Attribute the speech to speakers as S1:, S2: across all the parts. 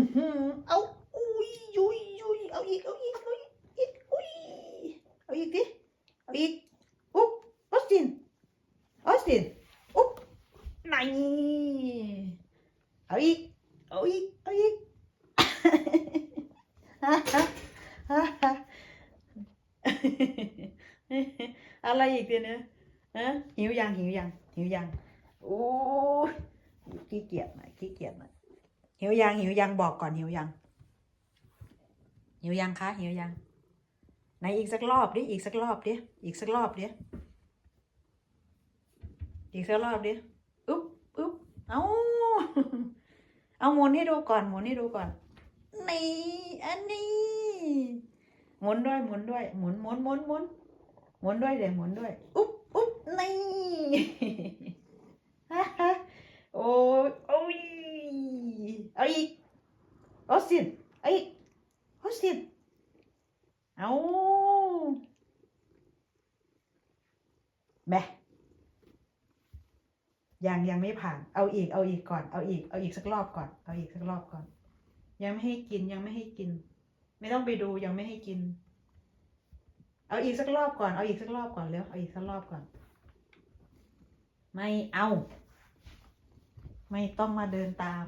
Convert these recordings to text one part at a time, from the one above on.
S1: อหือเอาอุ้ยยุยยุยเอาอีกเอาอีกเอาอีกอีกอุ้ยเอาอีกดิเอาอีกอุ๊บออสตินออสตินอุ๊บไหนเอาอีกเอาอีกเอาอีกอะไรอีกเดี๋ยวนะฮะหิวยังหิวยังหิวยังโอ้ยขี้เกียจหน่อยขี้เกียจหน่อย หิวยังหิวยังบอกก่อนหิวยังหิวยังคะหิวยังไหนอีกสักรอบดิอีกสักรอบดิอีกสักรอบดิอีกสักรอบดิอุ๊บอุ๊บเอาเอาหมุนให้ดูก่อนหมุนให้ดูก่อนนี่อันนี้หมุนด้วยหมุนด้วยหมุนหมุนหมุนหมุนหมุนด้วยเดี๋ยวหมุนด้วย อุ๊บอุ๊บนี่ ฮ่าฮ่าโอ้ยโอ้ยเอาอีกออสตินเอาอีกออสตินเอาแม่ยังยังไม่ผ่าน เอาอีก เอาอีกก่อน เอาอีก เอาอีกสักรอบก่อน เอาอีกสักรอบก่อน ยังไม่ให้กิน ยังไม่ให้กิน ไม่ต้องไปดู ยังไม่ให้กิน เอาอีกสักรอบก่อน เอาอีกสักรอบก่อนเร็ว เอาอีกสักรอบก่อน ไม่เอา ไม่ต้องมาเดินตาม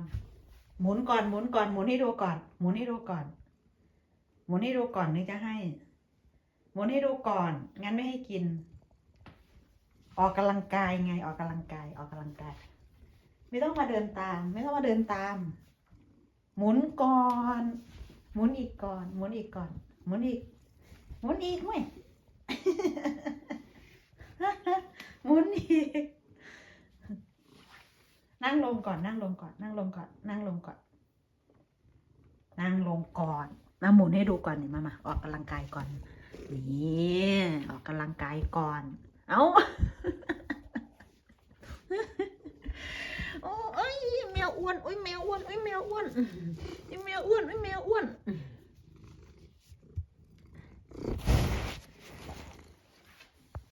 S1: หมุนก่อนหมุนก่อนหมุนให้ดูก่อน หมุนให้ดูก่อน หมุนให้ดูก่อนนี่จะให้ หมุนให้ดูก่อน งั้นไม่ให้กิน ออกกำลังกายไง ออกกำลังกาย ออกกำลังกาย ไม่ต้องมาเดินตาม ไม่ต้องมาเดินตาม หมุนก่อน หมุนอีกก่อน หมุนอีกก่อน หมุนอีก หมุนอีกไหม หมุนอีก นั่งลงก่อนนั่งลงก่อน นั่งลงก่อน นั่งลงก่อน นั่งลงก่อนมาหมุนให้ดูก่อนนี่มามาออกกำลังกายก่อนนี่ออกกำลังกายก่อน เอาโอ้ยแมวอ้วนโอ้ยแมวอ้วนโอ้ยแมวอ้วนโอ้ยแมวอ้วนโอ้ย